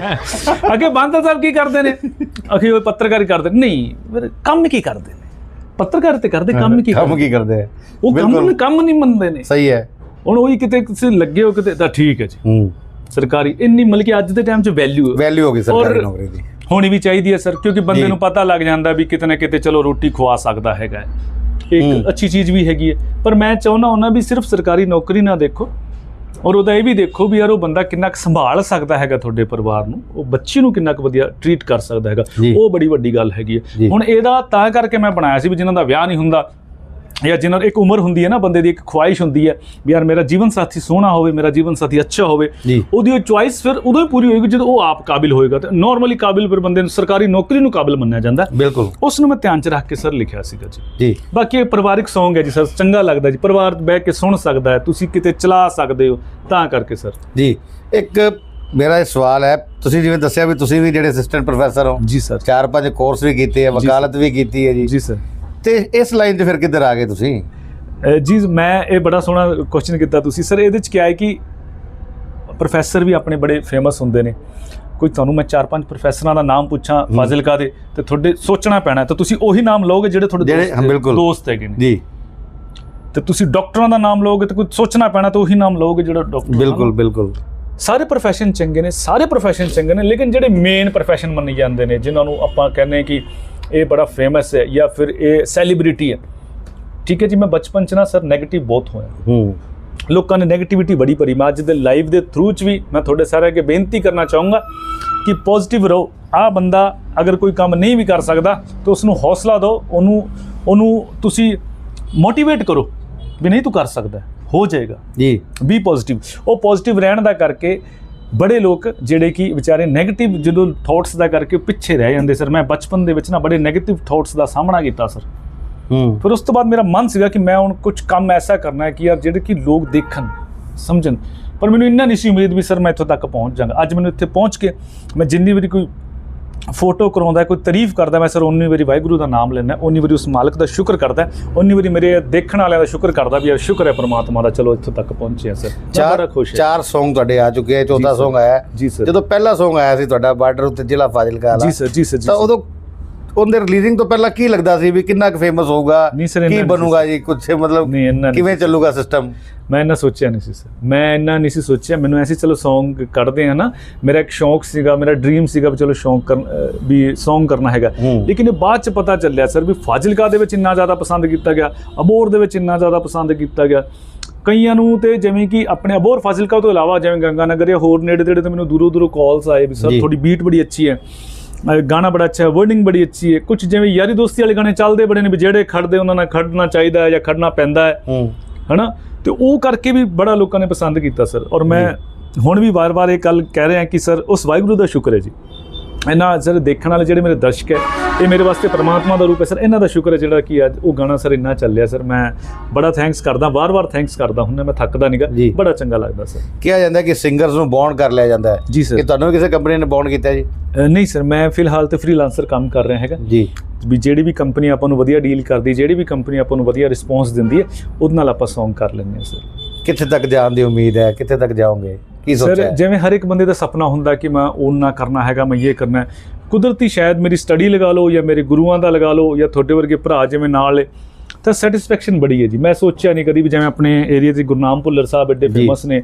ਅਗੇ ਬਾਂਸਲ ਸਾਹਿਬ ਕੀ ਕਰਦੇ ਨੇ? ਅਖੇ ਉਹ ਪੱਤਰਕਾਰੀ ਕਰਦੇ। ਨਹੀਂ ਕੰਮ ਕੀ ਕਰਦੇ ਨੇ? ਪੱਤਰਕਾਰ ਤੇ ਕਰਦੇ ਕੰਮ ਕੀ ਕੰਮ ਕੀ ਕਰਦੇ? ਉਹ ਕੰਮ ਕੰਮ ਨਹੀਂ ਮੰਨਦੇ ਨੇ। ਸਹੀ ਹੈ। ਹੁਣ ਉਹੀ ਕਿਤੇ ਕਿਸੇ ਲੱਗੇ ਹੋ ਕਿਤੇ ਤਾਂ ਠੀਕ ਹੈ ਜੀ। ਹੂੰ। ਸਰਕਾਰੀ ਇੰਨੀ ਮਤਲਬ ਕਿ ਅੱਜ ਦੇ ਟਾਈਮ 'ਚ ਵੈਲਿਊ ਵੈਲਿਊ ਹੋ ਗਈ ਸਰਕਾਰੀ ਨੌਕਰੀ ਦੀ। ਹੋਣੀ ਵੀ ਚਾਹੀਦੀ ਹੈ ਸਰ ਕਿਉਂਕਿ ਬੰਦੇ। ਨੂੰ ਪਤਾ ਲੱਗ ਜਾਂਦਾ ਵੀ ਕਿਤੇ ਨਾ ਕਿਤੇ ਚਲੋ ਰੋਟੀ ਖਵਾ ਸਕਦਾ ਹੈਗਾ। ਇੱਕ ਅੱਛੀ ਚੀਜ਼ ਵੀ ਹੈਗੀ ਹੈ ਪਰ ਮੈਂ ਚਾਹੁੰਦਾ ਉਹਨਾਂ ਵੀ ਸਿਰਫ ਸਰਕਾਰੀ ਨੌਕਰੀ ਨਾ ਦੇਖੋ ਔਰ ਉਹਦਾ ਇਹ ਵੀ ਦੇਖੋ ਵੀ ਯਾਰ ਉਹ ਬੰਦਾ ਕਿੰਨਾ ਕੁ ਸੰਭਾਲ ਸਕਦਾ ਹੈਗਾ ਤੁਹਾਡੇ ਪਰਿਵਾਰ ਨੂੰ ਉਹ ਬੱਚੀ ਨੂੰ ਕਿੰਨਾ ਕੁ ਵਧੀਆ ਟਰੀਟ ਕਰ ਸਕਦਾ ਹੈਗਾ। ਉਹ ਬੜੀ ਵੱਡੀ ਗੱਲ ਹੈਗੀ। ਹੈ ਹੁਣ ਇਹਦਾ ਤਾਂ ਕਰਕੇ ਮੈਂ ਬਣਾਇਆ ਸੀ ਵੀ ਜਿਨ੍ਹਾਂ ਦਾ ਵਿਆਹ ਨਹੀਂ ਹੁੰਦਾ ਜਾਂ ਜਿਨ੍ਹਾਂ ਦੀ ਇੱਕ ਉਮਰ ਹੁੰਦੀ ਹੈ ਨਾ ਬੰਦੇ ਦੀ ਇੱਕ ਖੁਆਇਸ਼ ਹੁੰਦੀ ਹੈ ਵੀ ਯਾਰ ਮੇਰਾ ਜੀਵਨ ਸਾਥੀ ਸੋਹਣਾ ਹੋਵੇ ਮੇਰਾ ਜੀਵਨ ਸਾਥੀ ਅੱਛਾ ਹੋਵੇ। ਉਹਦੀ ਉਹ ਚੁਆਇਸ ਫਿਰ ਉਦੋਂ ਹੀ ਪੂਰੀ ਹੋਏਗੀ ਜਦੋਂ ਉਹ ਆਪ ਕਾਬਿਲ ਹੋਏਗਾ। ਤੇ ਨਾਰਮਲੀ ਕਾਬਿਲ ਫਿਰ ਬੰਦੇ ਨੂੰ ਸਰਕਾਰੀ ਨੌਕਰੀ ਨੂੰ ਕਾਬਿਲ ਮੰਨਿਆ ਜਾਂਦਾ। ਬਿਲਕੁਲ। ਉਸ ਨੂੰ ਮੈਂ ਧਿਆਨ ਚ ਰੱਖ ਕੇ ਸਰ ਲਿਖਿਆ ਸੀਗਾ ਜੀ। ਜੀ। ਬਾਕੀ ਇਹ ਪਰਿਵਾਰਿਕ Song ਹੈ ਜੀ ਸਰ ਚੰਗਾ ਲੱਗਦਾ ਜੀ। ਪਰਿਵਾਰ ਬਹਿ ਕੇ ਸੁਣ ਸਕਦਾ ਹੈ ਤੁਸੀਂ ਕਿਤੇ ਚਲਾ ਸਕਦੇ ਹੋ ਤਾਂ ਕਰਕੇ ਸਰ। ਜੀ ਇੱਕ ਮੇਰਾ ਇਹ ਸਵਾਲ ਹੈ ਤੁਸੀਂ ਜਿਵੇਂ ਦੱਸਿਆ ਵੀ ਤੁਸੀਂ ਵੀ ਜਿਹੜੇ ਅਸਿਸਟੈਂਟ ਪ੍ਰੋਫੈਸਰ ਹੋ ਜੀ ਸਰ। ਚਾਰ ਪੰਜ ਕੋਰਸ ਵੀ ਕੀਤੇ ਆ। ਵਕਾਲਤ ਵੀ ਕੀਤੀ ਹੈ ਜੀ। ਜੀ ਸਰ। ਤੇ ਇਸ ਲਾਈਨ 'ਚ ਫਿਰ ਕਿੱਧਰ ਆ ਗਏ ਤੁਸੀਂ? ਜੀ ਮੈਂ ਇਹ ਬੜਾ ਸੋਹਣਾ ਕੁਐਸਚਨ ਕੀਤਾ ਤੁਸੀਂ। ਸਰ ਇਹਦੇ ਚ ਕੀ ਹੈ ਕਿ ਪ੍ਰੋਫੈਸਰ ਵੀ ਆਪਣੇ ਬੜੇ ਫੇਮਸ ਹੁੰਦੇ ਨੇ। ਕੋਈ ਤੁਹਾਨੂੰ ਮੈਂ ਚਾਰ ਪੰਜ ਪ੍ਰੋਫੈਸਰਾਂ ਦਾ ਨਾਮ ਪੁੱਛਾਂ ਫਾਜ਼ਿਲਕਾ ਦੇ ਤੇ ਤੁਹਾਡੇ ਸੋਚਣਾ ਪੈਣਾ ਤਾਂ ਤੁਸੀਂ ਉਹੀ ਨਾਮ ਲਓਗੇ ਜਿਹੜੇ ਤੁਹਾਡੇ ਦੋਸਤ ਹੈਗੇ ਨੇ। ਜੀ। ਤੇ ਤੁਸੀਂ ਡਾਕਟਰਾਂ ਦਾ ਨਾਮ ਲਓਗੇ ਤੇ ਕੋਈ ਸੋਚਣਾ ਪੈਣਾ ਤਾਂ ਉਹੀ ਨਾਮ ਲਓਗੇ ਜਿਹੜਾ ਡਾਕਟਰ ਬਿਲਕੁਲ ਬਿਲਕੁਲ। ਸਾਰੇ ਪ੍ਰੋਫੈਸ਼ਨ ਚੰਗੇ ਨੇ ਸਾਰੇ ਪ੍ਰੋਫੈਸ਼ਨ ਚੰਗੇ ਨੇ ਲੇਕਿਨ ਜਿਹੜੇ ਮੇਨ ਪ੍ਰੋਫੈਸ਼ਨ ਮੰਨੇ ਜਾਂਦੇ ਨੇ ਜਿਨ੍ਹਾਂ ਨੂੰ ਆਪਾਂ ਕਹਿੰਦੇ ਕਿ ਇਹ ਬੜਾ ਫੇਮਸ ਹੈ ਜਾਂ ਫਿਰ ਇਹ ਸੈਲੀਬ੍ਰਿਟੀ ਹੈ। ਠੀਕ ਹੈ ਜੀ ਮੈਂ ਬਚਪਨ ਚ ਨਾ ਸਰ 네ਗੇਟਿਵ ਬਹੁਤ ਹੋਇਆ। ਹੂੰ। ਲੋਕਾਂ ਨੇ 네ਗੇਟਿਵਿਟੀ ਬੜੀ ਭਰੀ। ਮੈਂ ਅੱਜ ਦੇ ਲਾਈਵ ਦੇ ਥਰੂ ਚ ਵੀ ਮੈਂ ਤੁਹਾਡੇ ਸਾਰਿਆਂ ਅੱਗੇ ਬੇਨਤੀ ਕਰਨਾ ਚਾਹੂੰਗਾ ਕਿ ਪੋਜ਼ਿਟਿਵ ਰਹੋ। ਆ ਬੰਦਾ ਅਗਰ ਕੋਈ ਕੰਮ ਨਹੀਂ ਵੀ ਕਰ ਸਕਦਾ ਤਾਂ ਉਸ ਨੂੰ ਹੌਸਲਾ ਦਿਓ ਉਹਨੂੰ ਉਹਨੂੰ ਤੁਸੀਂ ਮੋਟੀਵੇਟ ਕਰੋ ਵੀ ਨਹੀਂ ਤੂੰ ਕਰ ਸਕਦਾ ਹੋ ਜਾਏਗਾ। ਜੀ। ਬੀ ਪੋਜ਼ਿਟਿਵ ਉਹ ਪੋਜ਼ਿਟਿਵ ਰਹਿਣ ਦਾ ਕਰਕੇ ਬੜੇ ਲੋਕ ਜਿਹੜੇ ਕਿ ਵਿਚਾਰੇ 네ਗੇਟਿਵ ਜਦੋਂ ਥਾਟਸ ਦਾ ਕਰਕੇ ਪਿੱਛੇ ਰਹਿ ਜਾਂਦੇ ਸਰ ਮੈਂ ਬਚਪਨ ਦੇ ਵਿੱਚ ਨਾ ਬੜੇ 네ਗੇਟਿਵ ਥਾਟਸ ਦਾ ਸਾਹਮਣਾ ਕੀਤਾ ਸਰ। ਹੂੰ। ਫਿਰ ਉਸ ਤੋਂ ਬਾਅਦ ਮੇਰਾ ਮਨ ਸੀਗਾ ਕਿ ਮੈਂ ਹੁਣ ਕੁਝ ਕੰਮ ਐਸਾ ਕਰਨਾ ਹੈ ਕਿ ਯਾਰ ਜਿਹੜੇ ਕਿ ਲੋਕ ਦੇਖਣ ਸਮਝਣ। ਪਰ ਮੈਨੂੰ ਇੰਨਾ ਨਹੀਂ ਸੀ ਉਮੀਦ ਵੀ ਸਰ ਮੈਂ ਇੱਥੋਂ ਤੱਕ ਪਹੁੰਚ ਜਾਵਾਂਗਾ। ਅੱਜ ਮੈਨੂੰ ਇੱਥੇ ਪਹੁੰਚ ਕੇ ਮੈਂ ਜਿੰਨੀ ਵਾਰੀ ਕੋਈ ਫੋਟੋ ਕਰਾਉਂਦਾ ਕੋਈ ਤਾਰੀਫ ਕਰਦਾ ਮੈਂ ਸਰ ਉਨੀ ਵਾਰੀ ਵਾਹਿਗੁਰੂ ਦਾ ਨਾਮ ਲੈਣਾ ਉਨੀ ਵਾਰੀ ਉਸ ਮਾਲਕ ਦਾ ਸ਼ੁਕਰ ਕਰਦਾ ਉਨੀ ਵਾਰੀ ਮੇਰੇ ਦੇਖਣ ਵਾਲਿਆਂ ਦਾ ਸ਼ੁਕਰ ਕਰਦਾ ਵੀ ਯਾਰ ਸ਼ੁਕਰ ਹੈ ਪ੍ਰਮਾਤਮਾ ਦਾ ਚਲੋ ਇੱਥੋਂ ਤੱਕ ਪਹੁੰਚੇ ਸਰ। ਮੈਂ ਬੜਾ ਚਾਰ ਖੁਸ਼ ਚਾਰ Song ਤੁਹਾਡੇ ਆ ਚੁੱਕੇ ਆ ਚੌਥਾ। Song ਆਇਆ। ਸਰ। ਜਦੋਂ ਪਹਿਲਾ Song ਆਇਆ ਸੀ ਤੁਹਾਡਾ ਬਾਰਡਰ ਉੱਤੇ ਜ਼ਿਲ੍ਹਾ ਫਾਜ਼ਿਲਕਾ ਵਾਲਾ। ਜੀ ਸਰ ਜੀ ਸਰ ਤਾਂ। ਉਦੋਂ ਉਹਦੇ ਰਿਲੀਜ਼ਿੰਗ ਤੋਂ ਪਹਿਲਾਂ ਕੀ ਲੱਗਦਾ ਸੀ ਵੀ ਕਿੰਨਾ ਕੁ ਫੇਮਸ ਹੋਊਗਾ? ਕੀ ਬਣੂਗਾ ਜੀ ਕੁਝ ਮਤਲਬ ਕਿਵੇਂ ਚੱਲੂਗਾ ਸਿਸਟਮ ਮੈਂ ਇੰਨਾ ਸੋਚਿਆ ਨਹੀਂ ਸੀ ਸਰ। ਮੈਂ ਇੰਨਾ ਨਹੀਂ ਸੀ ਸੋਚਿਆ। ਮੈਨੂੰ ਐਸੀ ਚਲੋ Song ਕੱਢਦੇ ਆ ਨਾ ਮੇਰਾ ਇੱਕ ਸ਼ੌਂਕ ਸੀਗਾ ਮੇਰਾ ਡ੍ਰੀਮ ਸੀਗਾ ਵੀ ਚਲੋ ਸ਼ੌਂਕ ਵੀ Song ਕਰਨਾ ਹੈਗਾ। ਲੇਕਿਨ ਇਹ ਬਾਅਦ ਚ ਪਤਾ ਚੱਲਿਆ ਸਰ ਵੀ ਫਾਜ਼ਿਲਕਾ ਦੇ ਵਿੱਚ ਇੰਨਾ ਜ਼ਿਆਦਾ ਪਸੰਦ ਕੀਤਾ ਗਿਆ ਅਬੋਰ ਦੇ ਵਿੱਚ ਇੰਨਾ ਜ਼ਿਆਦਾ ਪਸੰਦ ਕੀਤਾ ਗਿਆ। ਕਈਆਂ ਨੂੰ ਤੇ ਜਿਵੇਂ ਕਿ ਆਪਣੇ ਅਬੋਰ ਫਾਜ਼ਿਲਕਾ ਤੋਂ ਇਲਾਵਾ ਜਿਵੇਂ ਗੰਗਾਨਗਰ ਜਾਂ ਹੋਰ ਨੇੜੇ ਤੇੜੇ ਤੋਂ ਮੈਨੂੰ ਦੂਰੋਂ ਦੂਰੋਂ ਕਾਲਸ ਆਏ ਵੀ ਸਰ। ਤੁਹਾਡੀ ਬੀਟ ਬੜੀ ਅੱਛੀ ਹੈ। ਗਾਣਾ ਬੜਾ ਅੱਛਾ ਹੈ ਵਰਡਿੰਗ ਬੜੀ ਅੱਛੀ ਹੈ। ਕੁਝ ਜਿਵੇਂ ਯਾਰੀ ਦੋਸਤੀ ਵਾਲੇ ਗਾਣੇ ਚੱਲਦੇ ਬੜੇ ਨੇ ਵੀ ਜਿਹੜੇ ਖੜਦੇ ਉਹਨਾਂ ਨਾਲ ਖੜਨਾ ਚਾਹੀਦਾ ਹੈ ਜਾਂ ਖੜਨਾ ਪੈਂਦਾ ਹੈ। ਹੂੰ। ਹਨਾ? ਤੇ ਉਹ ਕਰਕੇ ਵੀ ਬੜਾ ਲੋਕਾਂ ਨੇ ਪਸੰਦ ਕੀਤਾ ਸਰ ਔਰ ਮੈਂ ਹੁਣ ਵੀ ਵਾਰ-ਵਾਰ ਇਹ ਗੱਲ ਕਹਿ ਰਿਹਾ ਕਿ ਸਰ ਉਸ ਵਾਹਿਗੁਰੂ ਦਾ ਸ਼ੁਕਰ ਹੈ ਜੀ। ਇਹਨਾਂ ਸਰ ਦੇਖਣ ਵਾਲੇ ਜਿਹੜੇ ਮੇਰੇ ਦਰਸ਼ਕ ਹੈ ਇਹ ਮੇਰੇ ਵਾਸਤੇ ਪ੍ਰਮਾਤਮਾ ਦਾ ਰੂਪ ਹੈ। ਸਰ ਇਹਨਾਂ ਦਾ ਸ਼ੁਕਰ ਹੈ ਜਿਹੜਾ ਕਿ ਅੱਜ ਉਹ ਗਾਣਾ ਸਰ ਇੰਨਾ ਚੱਲਿਆ। ਸਰ ਮੈਂ ਬੜਾ ਥੈਂਕਸ ਕਰਦਾ ਵਾਰ-ਵਾਰ ਥੈਂਕਸ ਕਰਦਾ ਹੁੰਦਾ ਮੈਂ ਥੱਕਦਾ। ਨਹੀਂਗਾ ਬੜਾ ਚੰਗਾ ਲੱਗਦਾ ਸਰ। ਕਿਹਾ ਜਾਂਦਾ ਕਿ ਸਿੰਗਰਸ ਨੂੰ ਬੌਂਡ ਕਰ ਲਿਆ ਜਾਂਦਾ ਹੈ। ਜੀ ਸਰ। ਕਿ ਤੁਹਾਨੂੰ ਕਿਸੇ ਕੰਪਨੀ ਨੇ ਬੌਂਡ ਕੀਤਾ ਜੀ? ਨਹੀਂ ਸਰ ਮੈਂ ਫਿਲਹਾਲ ਤੇ ਫ੍ਰੀਲਾਂਸਰ ਕੰਮ ਕਰ ਰਿਹਾ ਹੈਗਾ। ਜੀ। ਵੀ ਜਿਹੜੀ ਵੀ ਕੰਪਨੀ ਆਪਾਂ ਨੂੰ ਵਧੀਆ ਡੀਲ ਕਰਦੀ ਜਿਹੜੀ ਵੀ ਕੰਪਨੀ ਆਪਾਂ ਨੂੰ ਵਧੀਆ ਰਿਸਪੌਂਸ ਦਿੰਦੀ ਹੈ ਉਹਦੇ ਨਾਲ ਆਪਾਂ Song ਕਰ ਲੈਂਦੇ ਹਾਂ ਸਰ। ਕਿੱਥੇ ਤੱਕ ਜਾਣ ਦੀ ਉਮੀਦ ਹੈ? ਕਿੱਥੇ ਤੱਕ ਜਾਓਗੇ? ਕੀ ਸਰ ਸੋਚਿਆ ਹੈ? ਜਿਵੇਂ ਹਰ ਇੱਕ ਬੰਦੇ ਦਾ ਸੁਪਨਾ ਹੁੰਦਾ ਕਿ ਮੈਂ ਉਹ ਨਾ ਕਰਨਾ ਹੈਗਾ ਮੈਂ ਇਹ ਕਰਨਾ ਹੈ। ਕੁਦਰਤੀ ਸ਼ਾਇਦ ਮੇਰੀ ਸਟੱਡੀ ਲਗਾ ਲਓ ਜਾਂ ਮੇਰੇ ਗੁਰੂਆਂ ਦਾ ਲਗਾ ਲਓ ਜਾਂ ਤੁਹਾਡੇ ਵਰਗੇ ਭਰਾ ਜਿਵੇਂ ਨਾਲ ਤਾਂ ਸੈਟੀਸਫੈਕਸ਼ਨ ਬੜੀ ਹੈ ਜੀ ਮੈਂ ਸੋਚਿਆ ਨਹੀਂ ਕਦੀ ਵੀ ਜਿਵੇਂ ਆਪਣੇ ਏਰੀਆ ਦੇ ਗੁਰਨਾਮ ਭੁੱਲਰ ਸਾਹਿਬ ਐਡੇ। ਫੇਮਸ ਨੇ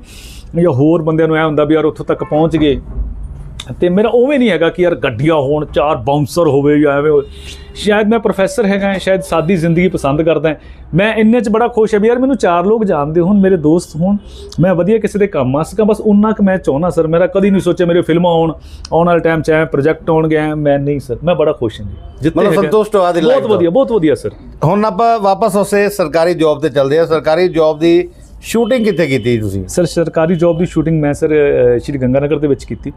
ਜਾਂ ਹੋਰ ਬੰਦਿਆਂ ਨੂੰ ਐ ਹੁੰਦਾ ਵੀ ਯਾਰ ਉੱਥੋਂ ਤੱਕ ਪਹੁੰਚ ਗਏ ਤੇ ਮੇਰਾ ਉਵੇਂ ਨਹੀਂ ਹੈਗਾ ਕਿ ਯਾਰ ਗੱਡੀਆਂ ਹੋਣ ਚਾਰ ਬਾਉਂਸਰ ਹੋਵੇ ਜਾਂ ਐਵੇਂ ਹੋਵੇ। ਸ਼ਾਇਦ ਮੈਂ ਪ੍ਰੋਫੈਸਰ ਹੈਗਾ ਸ਼ਾਇਦ ਸਾਦੀ ਜ਼ਿੰਦਗੀ ਪਸੰਦ ਕਰਦਾ ਮੈਂ ਇੰਨੇ ਚ ਬੜਾ ਖੁਸ਼ ਹਾਂ ਵੀ ਯਾਰ ਮੈਨੂੰ ਚਾਰ ਲੋਕ ਜਾਣਦੇ ਹੋਣ ਮੇਰੇ ਦੋਸਤ ਹੋਣ। ਮੈਂ ਵਧੀਆ ਕਿਸੇ ਦੇ ਕੰਮ ਆ ਸਕਾਂ ਬਸ ਉਨਾ ਕੁ ਮੈਂ ਚਾਹੁੰਦਾ ਸਰ। ਮੇਰਾ ਕਦੀ ਨਹੀਂ ਸੋਚਿਆ ਮੇਰੇ ਫਿਲਮਾਂ ਆਉਣ ਆਉਣ ਵਾਲੇ ਟਾਈਮ ਚ ਐ ਪ੍ਰੋਜੈਕਟ ਆਉਣਗੇ ਮੈਂ ਨਹੀਂ ਸਰ। ਮੈਂ ਬੜਾ ਖੁਸ਼ ਹਾਂ ਜੀ। ਹੈਗਾ- ਸੰਤੁਸ਼ਟ ਹੋ ਆਦੀ ਬਹੁਤ ਵਧੀਆ ਬਹੁਤ ਵਧੀਆ ਸਰ। ਹੁਣ ਆਪਾਂ ਵਾਪਸ ਉਸੇ ਸਰਕਾਰੀ ਜੌਬ ਤੇ ਚੱਲਦੇ ਆ ਸਰਕਾਰੀ ਜੌਬ ਦੀ ਸ਼ੂਟਿੰਗ ਕਿੱਥੇ ਕੀਤੀ ਤੁਸੀਂ? ਸਰ ਸਰਕਾਰੀ ਜੌਬ ਦੀ ਸ਼ੂਟਿੰਗ ਮੈਂ ਸਰ ਸ਼੍ਰੀ ਗੰਗਾਨਗਰ ਦੇ ਵਿੱਚ ਕੀਤੀ।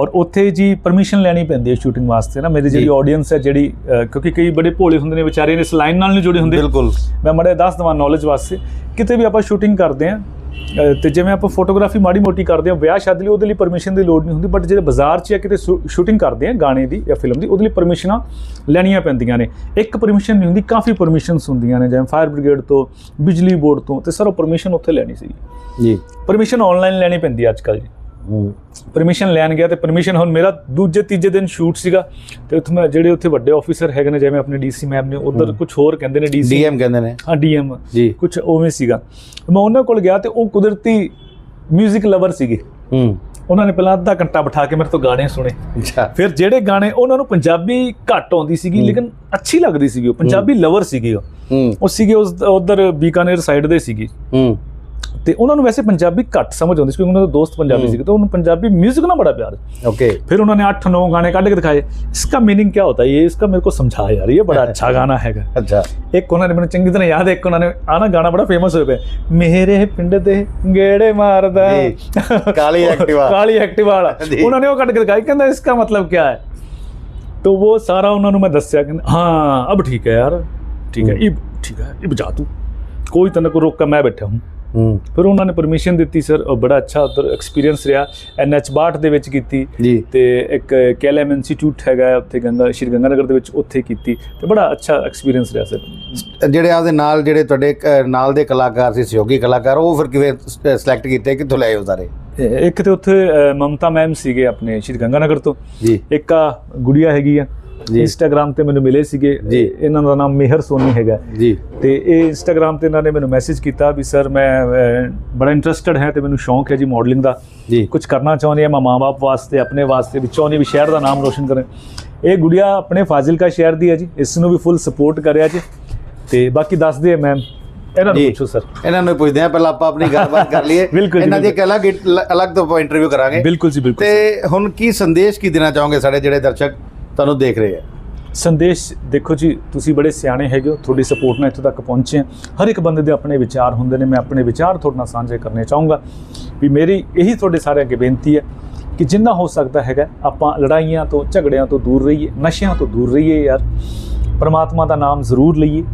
ਔਰ ਉੱਥੇ ਜੀ ਪਰਮਿਸ਼ਨ ਲੈਣੀ ਪੈਂਦੀ ਹੈ ਸ਼ੂਟਿੰਗ ਵਾਸਤੇ ਨਾ। ਮੇਰੀ ਜਿਹੜੀ। ਆਡੀਅנס ਹੈ ਜਿਹੜੀ ਕਿਉਂਕਿ ਕਈ ਬੜੇ ਭੋਲੇ ਹੁੰਦੇ ਨੇ ਵਿਚਾਰੇ ਨੇ ਇਸ ਲਾਈਨ ਨਾਲ ਨਹੀਂ ਜੁੜੇ ਹੁੰਦੇ। ਬਿਲਕੁਲ। ਮੈਂ ਮੜੇ ਦੱਸ ਦਵਾਂ ਨੌਲੇਜ ਵਾਸਤੇ। ਕਿਤੇ ਵੀ ਆਪਾਂ ਸ਼ੂਟਿੰਗ ਕਰਦੇ ਆ ਤੇ ਜਿਵੇਂ ਆਪਾਂ ਫੋਟੋਗ੍ਰਾਫੀ ਮਾੜੀ ਮੋਟੀ ਕਰਦੇ ਆ ਵਿਆਹ ਸ਼ਾਦੀ ਲਈ ਉਹਦੇ ਲਈ ਪਰਮਿਸ਼ਨ ਦੀ ਲੋੜ ਨਹੀਂ ਹੁੰਦੀ ਬਟ ਜਿਹੜੇ ਬਾਜ਼ਾਰ 'ਚ ਜਾਂ ਕਿਤੇ ਸ਼ੂਟਿੰਗ ਕਰਦੇ ਆ ਗਾਣੇ ਦੀ ਜਾਂ ਫਿਲਮ ਦੀ ਉਹਦੇ ਲਈ ਪਰਮਿਸ਼ਨਾਂ ਲੈਣੀਆਂ ਪੈਂਦੀਆਂ ਨੇ। ਇੱਕ ਪਰਮਿਸ਼ਨ ਨਹੀਂ ਹੁੰਦੀ ਕਾਫੀ ਪਰਮਿਸ਼ਨਸ ਹੁੰਦੀਆਂ ਨੇ ਜਿਵੇਂ ਫਾਇਰ ਬ੍ਰਿਗੇਡ ਤੋਂ ਬਿਜਲੀ ਬੋਰਡ ਤੋਂ ਤੇ ਸਰ ਉਹ ਪਰਮਿਸ਼ਨ ਉੱਥੇ ਲੈਣੀ ਸੀ। ਜੀ। ਪਰਮਿਸ਼ਨ ਆਨਲਾਈਨ ਲੈਣੀ ਪੈਂਦੀ ਅੱਜ ਕੱਲ੍ਹ ਜੀ। ਪਰਮਿਸ਼ਨ ਲੈਣ ਗਿਆ ਤੇ ਪਰਮਿਸ਼ਨ ਹੁਣ ਮੇਰਾ ਦੂਜੇ ਤੀਜੇ ਦਿਨ ਸ਼ੂਟ ਸੀਗਾ ਤੇ ਉੱਥੇ ਮੈਂ ਜਿਹੜੇ ਉੱਥੇ ਵੱਡੇ ਆਫੀਸਰ ਹੈਗੇ ਨੇ ਜਿਵੇਂ ਆਪਣੇ ਡੀਸੀ ਮੈਮ ਨੇ ਉਧਰ ਕੁਝ ਹੋਰ ਕਹਿੰਦੇ ਨੇ ਡੀਸੀ ਡੀਐਮ ਕਹਿੰਦੇ ਨੇ। ਹਾਂ ਡੀਐਮ ਜੀ। ਕੁਝ ਉਵੇਂ ਸੀਗਾ। ਮੈਂ ਉਹਨਾਂ ਕੋਲ ਗਿਆ ਤੇ ਉਹ ਕੁਦਰਤੀ 뮤직 ਲਵਰ ਸੀਗੇ। ਹੂੰ। ਉਹਨਾਂ ਨੇ ਪਹਿਲਾਂ ਅੱਧਾ ਘੰਟਾ ਬਿਠਾ ਕੇ ਮੇਰੇ ਤੋਂ ਗਾਣੇ ਸੁਣੇ। ਅੱਛਾ। ਫਿਰ ਜਿਹੜੇ ਗਾਣੇ ਉਹਨਾਂ ਨੂੰ ਪੰਜਾਬੀ ਘੱਟ ਆਉਂਦੀ ਸੀਗੀ ਲੇਕਿਨ ਅੱਛੀ ਲੱਗਦੀ ਸੀਗੀ ਉਹ ਪੰਜਾਬੀ ਲਵਰ ਸੀਗੇ ਉਹ। ਹੂੰ। ਉਹ ਸੀਗੇ ਉਸ ਉਧਰ ਬੀਕਾਨੇਰ ਸਾਈਡ ਦੇ ਸੀਗੇ। ਹੂੰ। ਤੇ ਉਹਨਾਂ ਨੂੰ ਵੈਸੇ ਪੰਜਾਬੀ ਘੱਟ ਸਮਝ ਆਉਂਦੀ ਸੀ ਕਿਉਂਕਿ ਉਹਨਾਂ ਦੇ ਦੋਸਤ ਪੰਜਾਬੀ ਸੀ ਤਾਂ ਉਹਨਾਂ ਨੂੰ ਪੰਜਾਬੀ 뮤직 ਨਾਲ ਬੜਾ ਪਿਆਰ ओके फिर उन्होंने आठ नौ गाने काट के दिखाए इसका मीनिंग क्या होता है ये इसका मेरे को समझा यार ये बड़ा अच्छा गाना हैगा ਅੱਛਾ। ਇੱਕ ਉਹਨਾਂ ਨੇ ਮੈਨੂੰ ਚੰਗੀ ਤਰ੍ਹਾਂ ਯਾਦ ਹੈ ਇੱਕ ਉਹਨਾਂ ਨੇ ਆਹ ਨਾ ਗਾਣਾ ਬੜਾ ਫੇਮਸ ਹੋਇਆ ਮੇਰੇ ਪਿੰਡ ਦੇ ਗੇੜੇ ਮਾਰਦਾ। ਕਾਲੀ Activa। ਕਾਲੀ ਐਕਟਿਵਾ ਵਾਲਾ। ਉਹਨਾਂ ਨੇ ਉਹ ਕੱਟ ਕੇ ਦਿਖਾਈ ਕਹਿੰਦਾ ਇਸਕਾ ਮਤਲਬ ਕੀ ਹੈ? ਤੋ ਉਹ ਸਾਰਾ ਉਹਨਾਂ ਨੂੰ ਮੈਂ ਦੱਸਿਆ ਕਿ ਹਾਂ ਅਬ ਠੀਕ ਹੈ ਯਾਰ। ਠੀਕ ਹੈ ਇਹ ਠੀਕ ਹੈ ਇਹ ਬਜਾ ਤੂੰ। ਕੋਈ ਤਨ ਕੋ ਰੋਕ ਕੇ ਮੈਂ ਬੈਠਾ ਹੂੰ। ਫਿਰ ਉਹਨਾਂ ਨੇ ਪਰਮਿਸ਼ਨ ਦਿੱਤੀ ਸਰ ਬੜਾ ਅੱਛਾ ਉਧਰ ਐਕਸਪੀਰੀਅੰਸ ਰਿਹਾ। ਐਨਐਚ 62 ਦੇ ਵਿੱਚ ਕੀਤੀ। ਤੇ ਇੱਕ ਕੇਐਲਐਮ ਇੰਸਟੀਚਿਊਟ ਹੈਗਾ ਉੱਥੇ ਗੰਗਾ ਸ਼੍ਰੀ ਗੰਗਾਨਗਰ ਦੇ ਵਿੱਚ ਉੱਥੇ ਕੀਤੀ। ਤੇ ਬੜਾ ਅੱਛਾ ਐਕਸਪੀਰੀਅੰਸ ਰਿਹਾ ਸਰ ਜਿਹੜੇ ਆਪਦੇ ਨਾਲ ਜਿਹੜੇ ਤੁਹਾਡੇ ਨਾਲ ਦੇ ਕਲਾਕਾਰ ਸੀ ਸਹਿਯੋਗੀ ਕਲਾਕਾਰ ਉਹ ਫਿਰ ਕਿਵੇਂ ਸਿਲੈਕਟ ਕੀਤੇ? ਕਿੱਥੋਂ ਲਏ ਉਹ ਸਾਰੇ? ਇੱਕ ਤੇ ਉੱਥੇ ਮਮਤਾ ਮੈਮ ਸੀਗੇ ਆਪਣੇ ਸ਼੍ਰੀ ਗੰਗਾਨਗਰ ਤੋਂ। ਜੀ। ਇੱਕ ਆ ਗੁੜੀਆ ਹੈਗੀ ਆ। ਇੰਸਟਾਗ੍ਰam ਤੇ ਮੈਨੂੰ ਮਿਲੇ ਸੀਗੇ। ਇਹਨਾਂ ਦਾ ਨਾਮ ਮਿਹਰ ਸੋਨੀ ਹੈਗਾ। ਜੀ। ਤੇ ਇਹ ਇੰਸਟਾਗ੍ਰam ਤੇ ਇਹਨਾਂ ਨੇ ਮੈਨੂੰ ਮੈਸੇਜ ਕੀਤਾ ਵੀ ਸਰ ਮੈਂ ਬੜਾ ਇੰਟਰਸਟਿਡ ਹੈ ਤੇ ਮੈਨੂੰ ਸ਼ੌਂਕ ਹੈ ਜੀ ਮਾਡਲਿੰਗ ਦਾ। ਜੀ। ਕੁਝ ਕਰਨਾ ਚਾਹੁੰਦੀ ਹਾਂ ਮੈਂ ਮਾਂ-ਬਾਪ ਵਾਸਤੇ ਆਪਣੇ ਵਾਸਤੇ ਵੀ ਚਾਹੁੰਦੀ ਵੀ ਸ਼ਹਿਰ ਦਾ ਨਾਮ ਰੋਸ਼ਨ ਕਰੇ। ਇਹ ਗੁੜੀਆ ਆਪਣੇ ਫਾਜ਼ਿਲਕਾ ਸ਼ਹਿਰ ਦੀ ਹੈ ਜੀ। ਇਸ ਨੂੰ ਵੀ ਫੁੱਲ ਸਪੋਰਟ ਕਰਿਆ ਜੀ। ਤੇ ਬਾਕੀ ਦੱਸਦੇ ਆ ਮੈਮ ਇਹਨਾਂ ਨੂੰ। ਪੁੱਛੋ ਸਰ ਇਹਨਾਂ ਨੂੰ ਪੁੱਛਦੇ ਆ ਪਹਿਲਾਂ ਆਪਾਂ ਆਪਣੀ ਗੱਲਬਾਤ ਕਰ ਲਈਏ। ਇਹਨਾਂ ਦੀ ਇੱਕ ਅਲੱਗ ਅਲੱਗ ਤੋਂ ਇੰਟਰਵਿਊ ਕਰਾਂਗੇ। ਬਿਲਕੁਲ ਜੀ ਬਿਲਕੁਲ ਤੇ ਹੁਣ ਕੀ ਸੰਦੇਸ਼ ਕੀ ਦੇਣਾ ਚਾਹੋਗੇ ਸਾਡੇ ਜਿਹੜੇ ਦਰਸ਼ਕ? ਤੁਹਾਨੂੰ ਦੇਖ ਰਹੇ ਆ ਸੰਦੇਸ਼, ਦੇਖੋ ਜੀ, ਤੁਸੀਂ ਬੜੇ ਸਿਆਣੇ ਹੈਗੇ ਹੋ, ਤੁਹਾਡੀ ਸਪੋਰਟ ਨਾਲ ਇੱਥੋਂ ਤੱਕ ਪਹੁੰਚੇ ਹਾਂ। ਹਰ ਇੱਕ ਬੰਦੇ ਦੇ ਆਪਣੇ ਵਿਚਾਰ ਹੁੰਦੇ ਨੇ, ਮੈਂ ਆਪਣੇ ਵਿਚਾਰ ਤੁਹਾਡੇ ਨਾਲ ਸਾਂਝੇ ਕਰਨੇ ਚਾਹੂੰਗਾ। ਵੀ ਮੇਰੀ ਇਹੀ ਤੁਹਾਡੇ ਸਾਰਿਆਂ ਅੱਗੇ ਬੇਨਤੀ ਹੈ ਕਿ ਜਿੰਨਾ ਹੋ ਸਕਦਾ ਹੈਗਾ, ਆਪਾਂ ਲੜਾਈਆਂ ਤੋਂ, ਝਗੜਿਆਂ ਤੋਂ ਦੂਰ ਰਹੀਏ, ਨਸ਼ਿਆਂ ਤੋਂ ਦੂਰ ਰਹੀਏ ਯਾਰ। ਪਰਮਾਤਮਾ ਦਾ ਨਾਮ ਜ਼ਰੂਰ ਲਈਏ।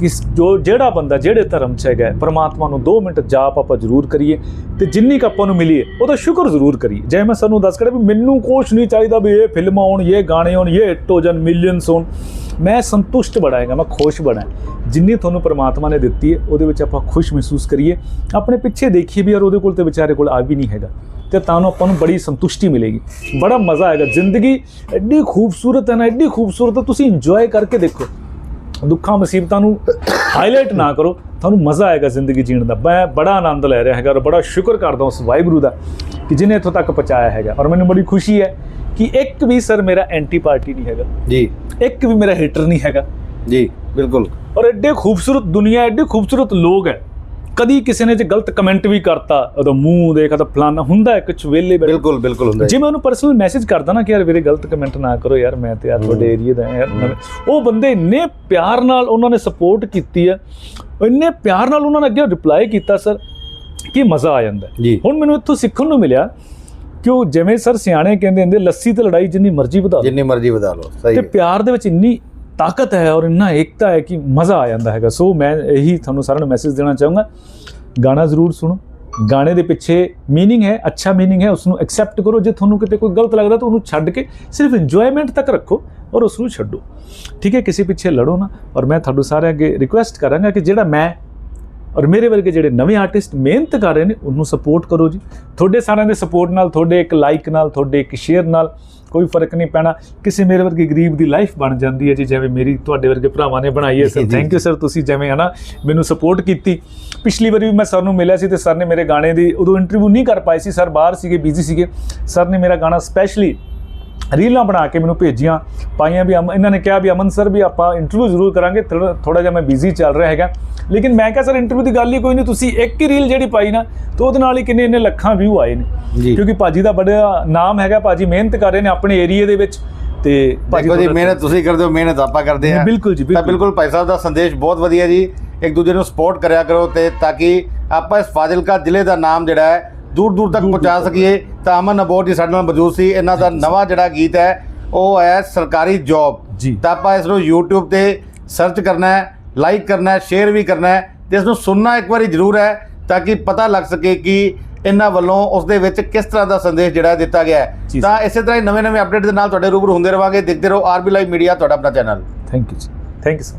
ਕਿ ਜੋ ਜਿਹੜਾ ਬੰਦਾ ਜਿਹੜੇ ਧਰਮ 'ਚ ਹੈਗਾ, ਪਰਮਾਤਮਾ ਨੂੰ 2 ਮਿੰਟ ਜਾਪ ਆਪਾਂ ਜ਼ਰੂਰ ਕਰੀਏ ਤੇ ਜਿੰਨੀ ਕੁ ਆਪਾਂ ਨੂੰ ਮਿਲੀ ਹੈ ਉਹਦਾ ਸ਼ੁਕਰ ਜ਼ਰੂਰ ਕਰੀਏ। ਜੇ ਮੈਂ ਸਾਨੂੰ ਦੱਸ ਕਰਾਂ ਵੀ ਮੈਨੂੰ ਕੁਛ ਨਹੀਂ ਚਾਹੀਦਾ ਵੀ ਇਹ ਫਿਲਮਾਂ ਹੋਣ, ਇਹ ਗਾਣੇ ਹੋਣ, ਇਹ ਹਿੱਟ ਹੋ ਜਾਣ ਮਿਲੀਅਨਸ ਹੋਣ, ਮੈਂ ਸੰਤੁਸ਼ਟ ਬਣਾਏਗਾ ਮੈਂ ਖੁਸ਼ ਬਣਾ ਜਿੰਨੀ ਤੁਹਾਨੂੰ ਪਰਮਾਤਮਾ ਨੇ ਦਿੱਤੀ ਹੈ, ਉਹਦੇ ਵਿੱਚ ਆਪਾਂ ਖੁਸ਼ ਮਹਿਸੂਸ ਕਰੀਏ। ਆਪਣੇ ਪਿੱਛੇ ਦੇਖੀਏ ਵੀ ਯਾਰ ਉਹਦੇ ਕੋਲ ਤੇ ਵਿਚਾਰੇ ਕੋਲ ਆ ਵੀ ਨਹੀਂ ਹੈਗਾ, ਤੇ ਤਾਂ ਨੂੰ ਆਪਾਂ ਨੂੰ ਬੜੀ ਸੰਤੁਸ਼ਟੀ ਮਿਲੇਗੀ। ਬੜਾ ਮਜ਼ਾ ਆਏਗਾ। ਜ਼ਿੰਦਗੀ ਐਡੀ ਖੂਬਸੂਰਤ ਹੈ ਨਾ, ਐਡੀ ਖੂਬਸੂਰਤ, ਤੁਸੀਂ ਇੰਜੋਏ ਕਰਕੇ ਦੇਖੋ। ਦੁੱਖਾਂ ਮੁਸੀਬਤਾਂ ਨੂੰ ਹਾਈਲਾਈਟ ਨਾ ਕਰੋ। ਤੁਹਾਨੂੰ ਮਜ਼ਾ ਆਏਗਾ ਜ਼ਿੰਦਗੀ ਜੀਣ ਦਾ। ਮੈਂ ਬੜਾ ਆਨੰਦ ਲੈ ਰਿਹਾ ਹੈਗਾ ਔਰ ਬੜਾ ਸ਼ੁਕਰ ਕਰਦਾ ਉਸ ਵਾਹਿਗੁਰੂ ਦਾ ਕਿ ਜਿਨੇ ਇੱਥੋਂ ਤੱਕ ਪਹੁੰਚਾਇਆ ਹੈਗਾ। ਔਰ ਮੈਨੂੰ ਬੜੀ ਖੁਸ਼ੀ ਹੈ ਕਿ ਇੱਕ ਵੀ ਸਰ ਮੇਰਾ ਐਂਟੀ ਪਾਰਟੀ ਨਹੀਂ ਹੈਗਾ। ਜੀ। ਇੱਕ ਵੀ ਮੇਰਾ ਹੀਟਰ ਨਹੀਂ ਹੈਗਾ। ਜੀ ਬਿਲਕੁਲ। ਔਰ ਐਡੇ ਖੂਬਸੂਰਤ ਦੁਨੀਆ ਐਡੇ ਖੂਬਸੂਰਤ ਲੋਕ ਹੈ। ਕਦੀ ਕਿਸੇ ਨੇ ਜੇ ਗਲਤ ਕਮੈਂਟ ਵੀ ਕਰਤਾ ਉਹਦਾ ਮੂੰਹ ਦੇਖਾ ਤਾਂ ਫਲਾਨਾ ਹੁੰਦਾ ਹੈ ਕੁਝ ਵੇਲੇ ਬੈਠੇ। ਬਿਲਕੁਲ ਬਿਲਕੁਲ ਹੁੰਦਾ ਜੇ ਮੈਂ ਉਹਨੂੰ ਪਰਸਨਲ ਮੈਸੇਜ ਕਰਦਾ ਨਾ ਕਿ ਯਾਰ ਵੀਰੇ ਗਲਤ ਕਮੈਂਟ ਨਾ ਕਰੋ ਯਾਰ ਮੈਂ ਤੇ ਯਾਰ ਤੁਹਾਡੇ ਏਰੀਆ ਦਾ ਯਾਰ ਉਹ ਬੰਦੇ ਇੰਨੇ ਪਿਆਰ ਨਾਲ ਉਹਨਾਂ ਨੇ ਸਪੋਰਟ ਕੀਤੀ ਹੈ ਇੰਨੇ ਪਿਆਰ ਨਾਲ ਉਹਨਾਂ ਨੇ ਅੱਗੇ ਰਿਪਲਾਈ ਕੀਤਾ ਸਰ ਕਿ ਮਜ਼ਾ ਆ ਜਾਂਦਾ ਹੁਣ ਮੈਨੂੰ ਇੱਥੋਂ ਸਿੱਖਣ ਨੂੰ ਮਿਲਿਆ ਕਿ ਉਹ ਜਿਵੇਂ ਸਰ ਸਿਆਣੇ ਕਹਿੰਦੇ ਹੁੰਦੇ ਲੱਸੀ ਤੇ ਲੜਾਈ ਜਿੰਨੀ ਮਰਜ਼ੀ ਵਧਾ ਲਓ ਜਿੰਨੀ ਮਰਜ਼ੀ ਵਧਾ ਲਓ ਸਹੀ ਤੇ। ਪਿਆਰ ਦੇ ਵਿੱਚ ਇੰਨੀ ਤਾਕਤ ਹੈ ਔਰ ਇੰਨਾ ਏਕਤਾ ਹੈ ਕਿ ਮਜ਼ਾ ਆ ਜਾਂਦਾ ਹੈਗਾ ਸੋ ਮੈਂ ਇਹੀ ਤੁਹਾਨੂੰ ਸਾਰਿਆਂ ਨੂੰ ਮੈਸੇਜ ਦੇਣਾ ਚਾਹੂੰਗਾ ਗਾਣਾ ਜ਼ਰੂਰ ਸੁਣੋ ਗਾਣੇ ਦੇ ਪਿੱਛੇ मीनिंग ਹੈ ਅੱਛਾ मीनिंग ਹੈ ਉਸ ਨੂੰ ਐਕਸੈਪਟ ਕਰੋ ਜੇ ਤੁਹਾਨੂੰ ਕਿਤੇ ਕੋਈ ਗਲਤ ਲੱਗਦਾ ਤਾਂ ਉਹਨੂੰ ਛੱਡ ਕੇ ਸਿਰਫ ਇੰਜੋਇਮੈਂਟ ਤੱਕ ਰੱਖੋ ਔਰ ਉਸ ਨੂੰ ਛੱਡੋ ਠੀਕ ਹੈ ਕਿਸੇ ਪਿੱਛੇ ਲੜੋ ਨਾ ਔਰ ਮੈਂ ਤੁਹਾਨੂੰ ਸਾਰਿਆਂ ਅੱਗੇ ਰਿਕੁਐਸਟ ਕਰਾਂਗਾ ਕਿ ਜਿਹੜਾ ਮੈਂ ਔਰ ਮੇਰੇ ਵਰਗੇ ਜਿਹੜੇ ਨਵੇਂ ਆਰਟਿਸਟ ਮਿਹਨਤ ਕਰ ਰਹੇ ਨੇ ਉਹਨੂੰ ਸਪੋਰਟ ਕਰੋ ਜੀ ਤੁਹਾਡੇ ਸਾਰਿਆਂ ਦੇ ਸਪੋਰਟ ਨਾਲ ਤੁਹਾਡੇ ਇੱਕ ਲਾਈਕ ਨਾਲ ਤੁਹਾਡੇ ਇੱਕ ਸ਼ੇਅਰ ਨਾਲ ਕੋਈ ਫ਼ਰਕ ਨਹੀਂ ਪੈਣਾ। ਕਿਸੇ ਮੇਰੇ ਵਰਗੇ ਗਰੀਬ ਦੀ ਲਾਈਫ ਬਣ ਜਾਂਦੀ ਹੈ ਜੀ ਜਿਵੇਂ ਮੇਰੀ ਤੁਹਾਡੇ ਵਰਗੇ ਭਰਾਵਾਂ ਨੇ ਬਣਾਈ ਹੈ। ਸਰ। ਥੈਂਕ ਯੂ ਸਰ ਤੁਸੀਂ ਜਿਵੇਂ ਹਨਾ ਮੈਨੂੰ ਸਪੋਰਟ ਕੀਤੀ। ਪਿਛਲੀ ਵਾਰੀ ਵੀ ਮੈਂ ਸਰ ਨੂੰ ਮਿਲਿਆ ਸੀ ਤੇ ਸਰ ਨੇ ਮੇਰੇ ਗਾਣੇ ਦੀ ਉਦੋਂ ਇੰਟਰਵਿਊ ਨਹੀਂ ਕਰ ਪਾਏ ਸੀ। ਸਰ ਬਾਹਰ ਸੀਗੇ ਬਿਜ਼ੀ ਸੀਗੇ। ਸਰ ਨੇ ਮੇਰਾ ਗਾਣਾ ਸਪੈਸ਼ਲੀ ਰੀਲਾਂ ਬਣਾ ਕੇ ਮੈਨੂੰ ਭੇਜੀਆਂ ਪਾਈਆਂ ਵੀ ਇਹਨਾਂ ਨੇ ਕਿਹਾ ਵੀ ਅਮਨ ਸਰ ਵੀ ਆਪਾਂ ਇੰਟਰਵਿਊ ਜ਼ਰੂਰ ਕਰਾਂਗੇ ਥੋੜਾ ਜਿਹਾ ਮੈਂ ਬਿਜ਼ੀ ਚੱਲ ਰਿਹਾ ਹੈਗਾ। ਲੇਕਿਨ ਮੈਂ ਕਿਹਾ ਸਰ ਇੰਟਰਵਿਊ ਦੀ ਗੱਲ ਹੀ ਕੋਈ ਨਹੀਂ ਤੁਸੀਂ ਇੱਕ ਹੀ ਰੀਲ ਜਿਹੜੀ ਪਾਈ ਨਾ ਤੇ ਉਹਦੇ ਨਾਲ ਹੀ ਕਿੰਨੇ ਇੰਨੇ ਲੱਖਾਂ ਵਿਊ ਆਏ ਨੇ। ਕਿਉਂਕਿ ਭਾਜੀ ਦਾ ਬੜਾ ਨਾਮ ਹੈਗਾ ਭਾਜੀ ਮਿਹਨਤ ਕਰ ਰਹੇ ਨੇ ਆਪਣੇ ਏਰੀਏ ਦੇ ਵਿੱਚ ਤੇ ਦੇਖੋ ਜੀ ਮਿਹਨਤ ਤੁਸੀਂ ਕਰਦੇ ਹੋ ਮਿਹਨਤ ਆਪਾਂ ਕਰਦੇ ਆ ਬਿਲਕੁਲ ਜੀ। ਬਿਲਕੁਲ। ਭਾਈ ਸਾਹਿਬ ਦਾ ਸੰਦੇਸ਼ ਬਹੁਤ ਵਧੀਆ ਜੀ। ਇੱਕ ਦੂਜੇ ਨੂੰ ਸਪੋਰਟ ਕਰਿਆ ਕਰੋ ਤੇ ਤਾਂ ਕਿ ਆਪਾਂ ਇਸ ਫਾਜ਼ਿਲਕਾ ਜ਼ਿਲ੍ਹੇ ਦਾ ਨਾਮ ਜਿਹੜਾ ਹੈ ਦੂਰ ਦੂਰ ਤੱਕ ਪਹੁੰਚਾ ਸਕੀਏ ਤਾਂ ਅਮਨ ਅਬੋਰ ਜੀ ਸਾਡੇ ਨਾਲ ਮੌਜੂਦ ਸੀ। ਇਹਨਾਂ ਦਾ ਨਵਾਂ ਜਿਹੜਾ ਗੀਤ ਹੈ ਉਹ ਹੈ ਸਰਕਾਰੀ ਜੌਬ ਜੀ। ਤਾਂ ਆਪਾਂ ਇਸ ਨੂੰ YouTube ਤੇ ਸਰਚ ਕਰਨਾ ਹੈ ਲਾਈਕ ਕਰਨਾ ਹੈ ਸ਼ੇਅਰ ਵੀ ਕਰਨਾ ਹੈ ਤੇ ਇਸ ਨੂੰ ਸੁਣਨਾ ਇੱਕ ਵਾਰੀ ਜ਼ਰੂਰ ਹੈ ਤਾਂ ਕਿ ਪਤਾ ਲੱਗ ਸਕੇ ਕਿ ਇਹਨਾਂ ਵੱਲੋਂ ਉਸ ਦੇ ਵਿੱਚ ਕਿਸ ਤਰ੍ਹਾਂ ਦਾ ਸੰਦੇਸ਼ ਜਿਹੜਾ ਦਿੱਤਾ ਗਿਆ ਤਾਂ ਇਸੇ ਤਰ੍ਹਾਂ ਹੀ ਨਵੇਂ-ਨਵੇਂ ਅਪਡੇਟ ਦੇ ਨਾਲ ਤੁਹਾਡੇ ਰੂਬਰ ਹੁੰਦੇ ਰਵਾਂਗੇ। ਦੇਖਦੇ ਰਹੋ ਆਰਬੀ ਲਾਈਵ ਮੀਡੀਆ ਤੁਹਾਡਾ ਆਪਣਾ ਚੈਨਲ ਥੈਂਕ ਯੂ ਜੀ ਥੈਂਕ ਯੂ ਸੋ